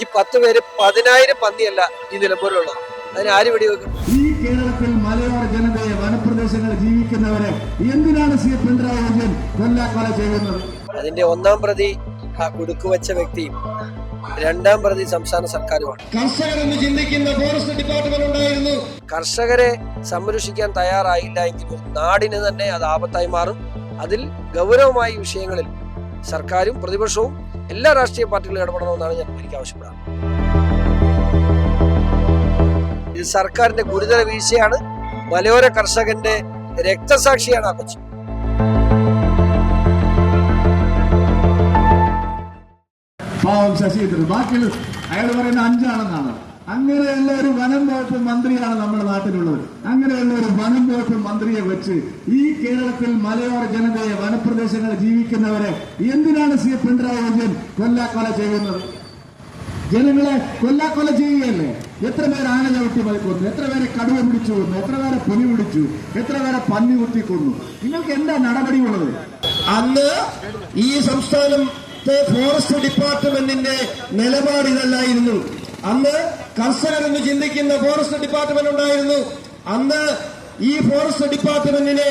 ഈ പത്ത് പേര് പതിനായിരം പന്നിയല്ല ഈ നിലമ്പൂരിലുള്ളത് അതിന് ആര് വെടിവെക്കും? ഈ കേരളത്തിൽ മലയോര ജനതയെ വനപ്രദേശങ്ങളിൽ ജീവിക്കുന്നവരെ എന്തിനാണ് സി പിണറായി വിജയൻ കൊല്ലാക്കൊല ചെയ്യുന്നത്? അതിന്റെ ഒന്നാം പ്രതി ആ കുടുക്കു വെച്ച വ്യക്തിയും രണ്ടാം പ്രതി സംസ്ഥാന സർക്കാരുമാണ്. കർഷകരെന്ന് ചിന്തിക്കുന്ന ഫോറസ്റ്റ് ഡിപ്പാർട്ട്മെന്റ് ഉണ്ടായിരുന്നു. കർഷകരെ സംരക്ഷിക്കാൻ തയ്യാറായില്ല എങ്കിൽ നാടിന് തന്നെ അത് ആപത്തായി മാറും. അതിൽ ഗൗരവമായ വിഷയങ്ങളിൽ സർക്കാരും പ്രതിപക്ഷവും എല്ലാ രാഷ്ട്രീയ പാർട്ടികളും ഇടപെടണമെന്നാണ് ഞാൻ എനിക്ക് ആവശ്യപ്പെടാറ്. ഇത് സർക്കാരിന്റെ ഗുരുതര വീഴ്ചയാണ്. മലയോര കർഷകന്റെ രക്തസാക്ഷിയാണ് ആ കൊച്ചു. ശശീന്ദ്രൻ ബാക്കിയുള്ള അയാൾ പറയുന്ന അഞ്ചാണെന്നാണ്. അങ്ങനെയുള്ള ഒരു വനം വകുപ്പ് മന്ത്രിയാണ് നമ്മുടെ നാട്ടിലുള്ളത് അങ്ങനെയുള്ള ഒരു വനം വകുപ്പ് മന്ത്രിയെ വെച്ച് ഈ കേരളത്തിൽ മലയോര ജനതയെ വനപ്രദേശങ്ങളിൽ ജീവിക്കുന്നവരെ എന്തിനാണ് സി പിണറായി വിജയൻ കൊല്ലാക്കൊല ചെയ്യുന്നത്? ജനങ്ങളെ കൊല്ലാക്കൊല ചെയ്യുകയല്ലേ? എത്ര പേര് ആന ചവിട്ടി മതി എത്ര പേരെ കടുവ പിടിച്ചു കൊന്നു? എത്ര പേരെ പുലി പിടിച്ചു? എത്ര പേരെ പന്നി കുത്തി കൊന്നു? നിങ്ങൾക്ക് എന്താ നടപടിയുള്ളത് അന്ന് ഈ സംസ്ഥാനത്തെ ഫോറസ്റ്റ് ഡിപ്പാർട്ട്മെന്റിന്റെ നിലപാട് ഇതല്ലായിരുന്നു. അന്ന് കർഷകരെന്ന് ചിന്തിക്കുന്ന ഫോറസ്റ്റ് ഡിപ്പാർട്ട്മെന്റ് ഉണ്ടായിരുന്നു. അന്ന് ഈ ഫോറസ്റ്റ് ഡിപ്പാർട്ട്മെന്റിനെ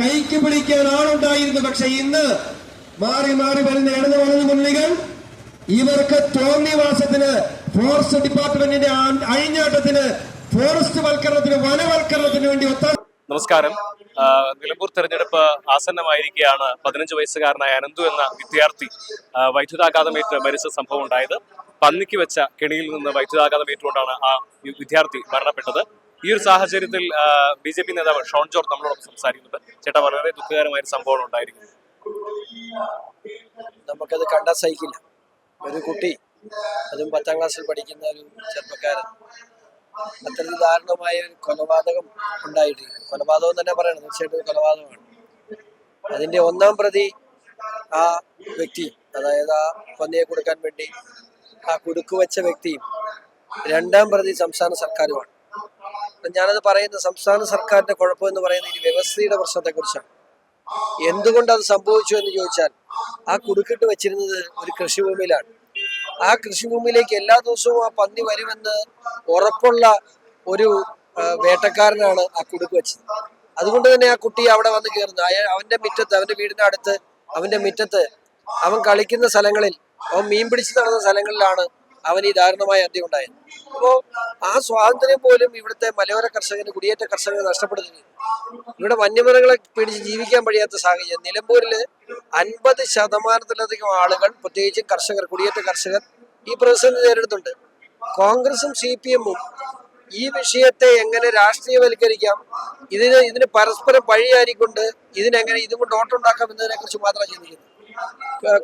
കൈക്ക് പിടിക്കാൻ ആളുണ്ടായിരുന്നു. പക്ഷെ ഇന്ന് മാറി മാറി വരുന്ന ഇടതു വലതു മുന്നണികൾ ഇവർക്ക് തോന്നിവാസത്തിന് ഫോറസ്റ്റ് ഡിപ്പാർട്ട്മെന്റിന്റെ അഴിഞ്ഞാട്ടത്തിന് ഫോറസ്റ്റ് വൽക്കരണത്തിന് വനവൽക്കരണത്തിന് വേണ്ടി ഒത്താ നമസ്കാരം. നിലമ്പൂർ തെരഞ്ഞെടുപ്പ് ആസന്നമായിരിക്കെയാണ് പതിനഞ്ച് വയസ്സുകാരനായ അനന്തു എന്ന വിദ്യാർത്ഥി വൈദ്യുതാഘാതമേറ്റ് മരിച്ച സംഭവം ഉണ്ടായത് പന്നിക്ക് വെച്ച കെണിയിൽ നിന്ന് വൈദ്യുതാഘാതമേറ്റുകൊണ്ടാണ് ആ വിദ്യാർത്ഥി മരണപ്പെട്ടത്. ഈ ഒരു സാഹചര്യത്തിൽ ബി ജെ പി നേതാവ് ഷോൺ ജോർജ് നമ്മളോടൊപ്പം സംസാരിക്കുന്നുണ്ട്. ചേട്ടാ വളരെ ദുഃഖകരമായ ഒരു ഉണ്ടായിരിക്കും ഉണ്ടായിരിക്കുന്നത്. നമുക്കത് കണ്ടാൽ സഹിക്കില്ല. ഒരു കുട്ടി അതും പത്താം ക്ലാസ്സിൽ പഠിക്കുന്ന ഒരു ചെറുപ്പക്കാരൻ. അത്രയും ദാരുണമായ ഒരു കൊലപാതകം ഉണ്ടായിട്ടില്ല. കൊലപാതകം തന്നെ പറയണം. തീർച്ചയായിട്ടും കൊലപാതകമാണ്. അതിന്റെ ഒന്നാം പ്രതി ആ വ്യക്തി അതായത് ആ പന്നിയെ കൊടുക്കാൻ വേണ്ടി ആ കുടുക്ക് വെച്ച വ്യക്തിയും രണ്ടാം പ്രതി സംസ്ഥാന സർക്കാരുമാണ്. ഞാനത് പറയുന്ന സംസ്ഥാന സർക്കാരിന്റെ കുഴപ്പം എന്ന് പറയുന്നത് ഈ വ്യവസ്ഥയുടെ പ്രശ്നത്തെക്കുറിച്ചാണ്. എന്തുകൊണ്ട് അത് സംഭവിച്ചു എന്ന് ചോദിച്ചാൽ ആ കുടുക്കിട്ട് വെച്ചിരുന്നത് ഒരു കൃഷിഭൂമിയിലാണ്. ആ കൃഷിഭൂമിയിലേക്ക് എല്ലാ ദിവസവും ആ പന്നി വരുമെന്ന് ഉറപ്പുള്ള ഒരു വേട്ടക്കാരനാണ് ആ കുടുക്ക് വെച്ചത്. അതുകൊണ്ട് തന്നെ ആ കുട്ടി അവിടെ വന്ന് കയറുന്നു. അയാൾ അവന്റെ മുറ്റത്ത് അവന്റെ വീടിന്റെ അടുത്ത് അവന്റെ മുറ്റത്ത് അവൻ കളിക്കുന്ന സ്ഥലങ്ങളിൽ അവൻ മീൻ പിടിച്ച് നടന്ന സ്ഥലങ്ങളിലാണ് അവൻ ഈ ദാരുണമായ അന്ത്യം ഉണ്ടായത്. അപ്പോ ആ സ്വാതന്ത്ര്യം പോലും ഇവിടുത്തെ മലയോര കർഷകന് കുടിയേറ്റ കർഷകന് നഷ്ടപ്പെടുന്നു ഇവിടെ വന്യമൃഗങ്ങളെ പിടിച്ച് ജീവിക്കാൻ കഴിയാത്ത സാഹചര്യം. നിലമ്പൂരിൽ അൻപത് ശതമാനത്തിലധികം ആളുകൾ പ്രത്യേകിച്ച് കർഷകർ കുടിയേറ്റ കർഷകർ ഈ പ്രതിസന്ധി നേരിടുന്നുണ്ട്. കോൺഗ്രസും സി പി എമ്മും ഈ വിഷയത്തെ എങ്ങനെ രാഷ്ട്രീയവൽക്കരിക്കാം? ഇതിന് ഇതിന് പരസ്പരം പഴിയാരിക്കൊണ്ട് ഇതിനെങ്ങനെ ഇതുകൊണ്ട് ഓട്ടുണ്ടാക്കാം എന്നതിനെ കുറിച്ച് മാത്രമാണ് ചിന്തിക്കുന്നത്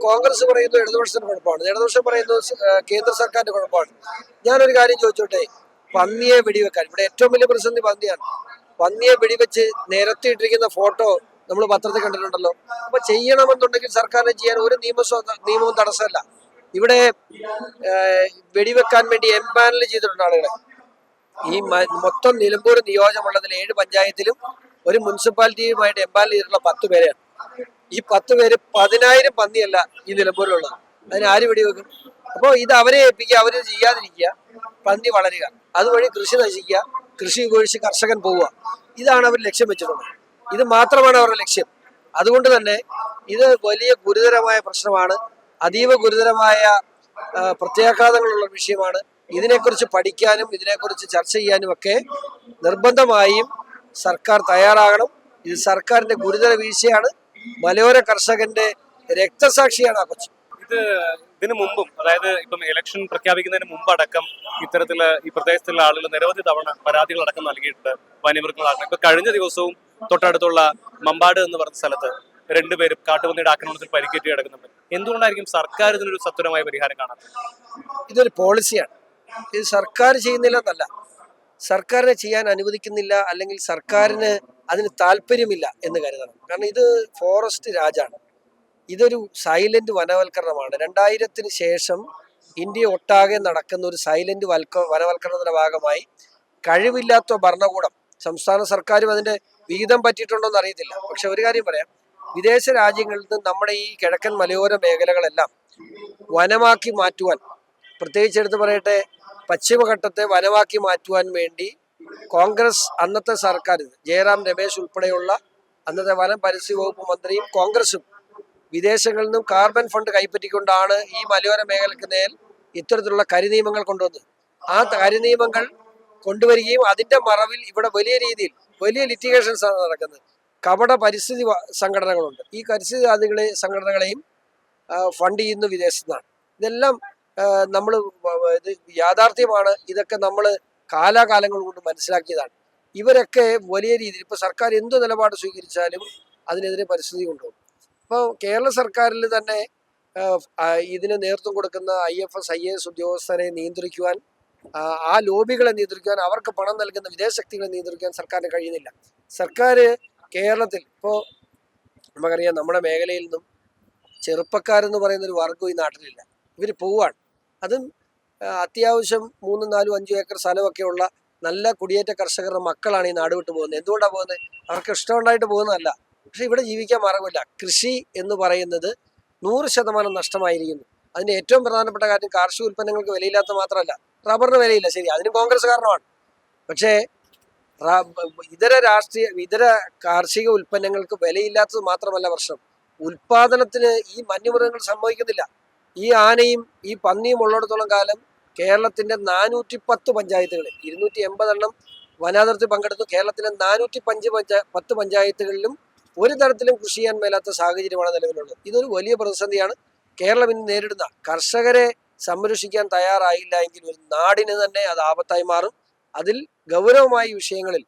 കോൺഗ്രസ് പറയുന്നത് ഇടതുപക്ഷത്തിന് കുഴപ്പമാണ്. ഇടതുപക്ഷം പറയുന്നത് കേന്ദ്ര സർക്കാരിന്റെ കുഴപ്പമാണ്. ഞാനൊരു കാര്യം ചോദിച്ചോട്ടെ? പന്നിയെ വെടിവെക്കാൻ. ഇവിടെ ഏറ്റവും വലിയ പ്രതിസന്ധി പന്നിയാണ്. പന്നിയെ വെടിവെച്ച് നിരത്തിയിട്ടിരിക്കുന്ന ഫോട്ടോ നമ്മൾ പത്രത്തിൽ കണ്ടിട്ടുണ്ടല്ലോ. അപ്പൊ ചെയ്യണമെന്നുണ്ടെങ്കിൽ സർക്കാരിന് ചെയ്യാൻ ഒരു നിയമസഭ നിയമവും തടസ്സമല്ല. ഇവിടെ വെടിവെക്കാൻ വേണ്ടി എംപാനൽ ചെയ്തിട്ടുണ്ട് ആളുകളെ. ഈ മൊത്തം നിലമ്പൂർ നിയോജകമണ്ഡലത്തിൽ ഏഴ് പഞ്ചായത്തിലും ഒരു മുനിസിപ്പാലിറ്റിയുമായിട്ട് എംപാനൽ ചെയ്തിട്ടുള്ള പത്ത് പേരെയാണ്. ഈ പത്ത് പേര് പതിനായിരം പന്നിയല്ല ഈ നിലമ്പൂരിലുള്ളത്. അതിന് ആര് വെടിവെക്കും? അപ്പോൾ ഇത് അവരെ ഏൽപ്പിക്കുക അവർ ചെയ്യാതിരിക്കുക പന്നി വളരുക. അതുവഴി കൃഷി നശിക്കുക കൃഷി ഉപേക്ഷിച്ച് കർഷകൻ പോവുക. ഇതാണ് അവർ ലക്ഷ്യം വെച്ചിട്ടുള്ളത്. ഇത് മാത്രമാണ് അവരുടെ ലക്ഷ്യം. അതുകൊണ്ട് തന്നെ ഇത് വലിയ ഗുരുതരമായ പ്രശ്നമാണ്. അതീവ ഗുരുതരമായ പ്രത്യാഘാതങ്ങളുള്ള വിഷയമാണ്. ഇതിനെക്കുറിച്ച് പഠിക്കാനും ഇതിനെക്കുറിച്ച് ചർച്ച ചെയ്യാനും ഒക്കെ നിർബന്ധമായും സർക്കാർ തയ്യാറാകണം. ഇത് സർക്കാരിന്റെ ഗുരുതര വീഴ്ചയാണ്. മലയോര കർഷകന്റെ രക്തസാക്ഷിയാണ് ആ കൊച്ചു. ഇത് ഇതിനു മുമ്പും അതായത് ഇപ്പം ഇലക്ഷൻ പ്രഖ്യാപിക്കുന്നതിന് മുമ്പ് അടക്കം ഇത്തരത്തിൽ ഈ പ്രദേശത്തുള്ള ആളുകൾ നിരവധി തവണ പരാതികൾ അടക്കം നൽകിയിട്ടുണ്ട് വന്യമൃഗങ്ങളാണ്. ഇപ്പൊ കഴിഞ്ഞ ദിവസവും തൊട്ടടുത്തുള്ള മമ്പാട് എന്ന് പറഞ്ഞ സ്ഥലത്ത് രണ്ടുപേരും കാട്ടുപന്നിയുടെ ആക്രമണത്തിൽ പരിക്കേറ്റ് കിടക്കുന്നുണ്ട്. എന്തുകൊണ്ടായിരിക്കും സർക്കാർ ഇതിനൊരു സത്വരമായ പരിഹാരം കാണാത്തത്? ഇതൊരു പോളിസിയാണ്. ഇത് സർക്കാർ ചെയ്യുന്നില്ല എന്നല്ല സർക്കാരിനെ ചെയ്യാൻ അനുവദിക്കുന്നില്ല അല്ലെങ്കിൽ സർക്കാരിന് അതിന് താല്പര്യമില്ല എന്ന് കരുതണം. കാരണം ഇത് ഫോറസ്റ്റ് രാജാണ്. ഇതൊരു സൈലന്റ് വനവൽക്കരണമാണ്. രണ്ടായിരത്തിന് ശേഷം ഇന്ത്യ ഒട്ടാകെ നടക്കുന്ന ഒരു സൈലന്റ് വൽക്ക വനവൽക്കരണത്തിന്റെ ഭാഗമായി കഴിവില്ലാത്ത ഭരണകൂടം സംസ്ഥാന സർക്കാരും അതിന്റെ വിഹിതം പറ്റിയിട്ടുണ്ടോ എന്ന് അറിയത്തില്ല. പക്ഷെ ഒരു കാര്യം പറയാം. വിദേശ രാജ്യങ്ങളിൽ നിന്ന് നമ്മുടെ ഈ കിഴക്കൻ മലയോര മേഖലകളെല്ലാം വനമാക്കി മാറ്റുവാൻ പ്രത്യേകിച്ച് എടുത്ത് പറയട്ടെ പശ്ചിമഘട്ടത്തെ വനമാക്കി മാറ്റുവാൻ വേണ്ടി കോൺഗ്രസ് അന്നത്തെ സർക്കാർ ജയറാം രമേശ് ഉൾപ്പെടെയുള്ള അന്നത്തെ വനം പരിസ്ഥിതി വകുപ്പ് മന്ത്രിയും കോൺഗ്രസും വിദേശങ്ങളിൽ നിന്നും കാർബൺ ഫണ്ട് കൈപ്പറ്റിക്കൊണ്ടാണ് ഈ മലയോര മേഖലയ്ക്ക് നേൽ ഇത്തരത്തിലുള്ള കരിനിയമങ്ങൾ കൊണ്ടുവന്നത്. ആ കരിനിയമങ്ങൾ കൊണ്ടുവരികയും അതിന്റെ മറവിൽ ഇവിടെ വലിയ രീതിയിൽ വലിയ ലിറ്റിഗേഷൻസ് ആണ് നടക്കുന്നത്. കപട പരിസ്ഥിതി സംഘടനകളുണ്ട്. ഈ പരിസ്ഥിതി സംഘടനകളെയും ഫണ്ട് ചെയ്യുന്ന വിദേശത്തു നിന്നാണ്. ഇതെല്ലാം നമ്മൾ ഇത് യാഥാർത്ഥ്യമാണ്. ഇതൊക്കെ നമ്മൾ കാലാകാലങ്ങൾ കൊണ്ട് മനസ്സിലാക്കിയതാണ്. ഇവരൊക്കെ വലിയ രീതിയിൽ ഇപ്പോൾ സർക്കാർ എന്ത് നിലപാട് സ്വീകരിച്ചാലും അതിനെതിരെ പരിസ്ഥിതി കൊണ്ടുപോകും. അപ്പോൾ കേരള സർക്കാരിൽ തന്നെ ഇതിന് നേതൃത്വം കൊടുക്കുന്ന I F S I S ഉദ്യോഗസ്ഥരെ നിയന്ത്രിക്കുവാൻ ആ, ലോബികളെ നിയന്ത്രിക്കാൻ അവർക്ക് പണം നൽകുന്ന വിദേശ ശക്തികളെ നിയന്ത്രിക്കാൻ സർക്കാരിന് കഴിയുന്നില്ല. സർക്കാർ കേരളത്തിൽ ഇപ്പോൾ നമുക്കറിയാം നമ്മുടെ മേഖലയിൽ നിന്നും ചെറുപ്പക്കാരെന്ന് പറയുന്ന ഒരു വർഗം ഈ നാട്ടിലില്ല. ഇവർ പോവാണ്. അതും അത്യാവശ്യം മൂന്നും നാലും അഞ്ചും ഏക്കർ സ്ഥലമൊക്കെ ഉള്ള നല്ല കുടിയേറ്റ കർഷകരുടെ മക്കളാണ് ഈ നാട് വിട്ട് പോകുന്നത്. എന്തുകൊണ്ടാണ് പോകുന്നത്? അവർക്ക് ഇഷ്ടമുണ്ടായിട്ട് പോകുന്നതല്ല. പക്ഷെ ഇവിടെ ജീവിക്കാൻ മാർഗമില്ല കൃഷി എന്ന് പറയുന്നത് നൂറ് ശതമാനം നഷ്ടമായിരിക്കുന്നു. അതിന്റെ ഏറ്റവും പ്രധാനപ്പെട്ട കാര്യം കാർഷിക ഉൽപ്പന്നങ്ങൾക്ക് വിലയില്ലാത്ത മാത്രമല്ല. റബ്ബറിന് വിലയില്ല. ശരി അതിന് കോൺഗ്രസ് കാരണമാണ് പക്ഷേ ഇതര രാഷ്ട്രീയ ഇതര കാർഷിക ഉൽപ്പന്നങ്ങൾക്ക് വിലയില്ലാത്തത് മാത്രമല്ല പ്രശ്നം. ഉൽപാദനത്തിന് ഈ വന്യമൃഗങ്ങൾ സംഭവിക്കുന്നില്ല ഈ ആനയും ഈ പന്നിയും ഉള്ളിടത്തോളം കാലം കേരളത്തിന്റെ നാനൂറ്റി പത്ത് പഞ്ചായത്തുകളിൽ ഇരുന്നൂറ്റി എൺപതെണ്ണം വനാതിർത്തി പങ്കെടുത്തു. കേരളത്തിലെ നാനൂറ്റി പഞ്ച് പഞ്ചായ പത്ത് പഞ്ചായത്തുകളിലും ഒരു തരത്തിലും കൃഷി ചെയ്യാൻ മേലാത്ത സാഹചര്യമാണ് നിലവിലുള്ളത്. ഇതൊരു വലിയ പ്രതിസന്ധിയാണ്. കേരളം ഇന്ന് നേരിടുന്ന കർഷകരെ സംരക്ഷിക്കാൻ തയ്യാറായില്ല എങ്കിൽ ഒരു നാടിന് തന്നെ അത് ആപത്തായി മാറും. അതിൽ ഗൗരവമായ വിഷയങ്ങളിൽ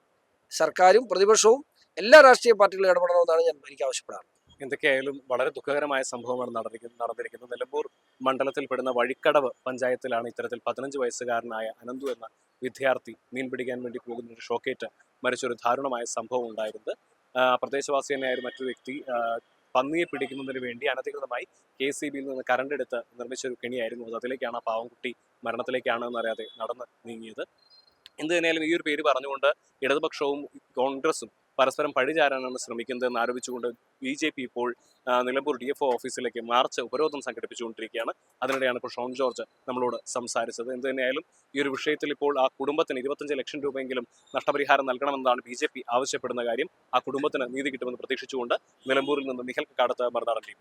സർക്കാരും പ്രതിപക്ഷവും എല്ലാ രാഷ്ട്രീയ പാർട്ടികളും ഇടപെടണമെന്നാണ് ഞാൻ എനിക്ക് ആവശ്യപ്പെടാറ്. എന്തൊക്കെയായാലും വളരെ ദുഃഖകരമായ സംഭവമാണ് നടന്നിരിക്കുന്നത് നടന്നിരിക്കുന്നത്. നിലമ്പൂർ മണ്ഡലത്തിൽപ്പെടുന്ന വഴിക്കടവ് പഞ്ചായത്തിലാണ് ഇത്തരത്തിൽ പതിനഞ്ച് വയസ്സുകാരനായ അനന്തു എന്ന വിദ്യാർത്ഥി മീൻ പിടിക്കാൻ വേണ്ടി പോകുന്ന ഒരു ഷോക്കേറ്റ് മരിച്ചൊരു ദാരുണമായ സംഭവം ഉണ്ടായിരുന്നത്. പ്രദേശവാസി തന്നെയായ മറ്റൊരു വ്യക്തി പന്നിയെ പിടിക്കുന്നതിന് വേണ്ടി അനധികൃതമായി കെ സി ബിയിൽ നിന്ന് കറണ്ട് എടുത്ത് നിർമ്മിച്ച ഒരു കെണിയായിരുന്നു അത്. അതിലേക്കാണ് ആ പാവംകുട്ടി മരണത്തിലേക്കാണ് എന്നറിയാതെ നടന്ന് നീങ്ങിയത്. എന്ത് തന്നെയാലും ഈ ഒരു പേര് പറഞ്ഞുകൊണ്ട് ഇടതുപക്ഷവും കോൺഗ്രസും പരസ്പരം പഴിചാരാനാണ് ശ്രമിക്കുന്നത് എന്ന് ആരോപിച്ചുകൊണ്ട് ബി ജെ പി ഇപ്പോൾ നിലമ്പൂർ ഡി എഫ് ഒ ഓഫീസിലേക്ക് മാർച്ച് ഉപരോധം സംഘടിപ്പിച്ചുകൊണ്ടിരിക്കുകയാണ്. അതിനിടെയാണ് ഇപ്പോൾ ഷോൺ ജോർജ് നമ്മളോട് സംസാരിച്ചത്. എന്ത് തന്നെയായാലും ഈ ഒരു വിഷയത്തിൽ ഇപ്പോൾ ആ കുടുംബത്തിന് ഇരുപത്തഞ്ച് ലക്ഷം രൂപയെങ്കിലും നഷ്ടപരിഹാരം നൽകണമെന്നാണ് ബി ജെ പി ആവശ്യപ്പെടുന്ന കാര്യം. ആ കുടുംബത്തിന് നീതി കിട്ടുമെന്ന് പ്രതീക്ഷിച്ചുകൊണ്ട് നിലമ്പൂരിൽ നിന്ന് മിഹൽ കാടത്ത് മറുനാടൻ ടീം.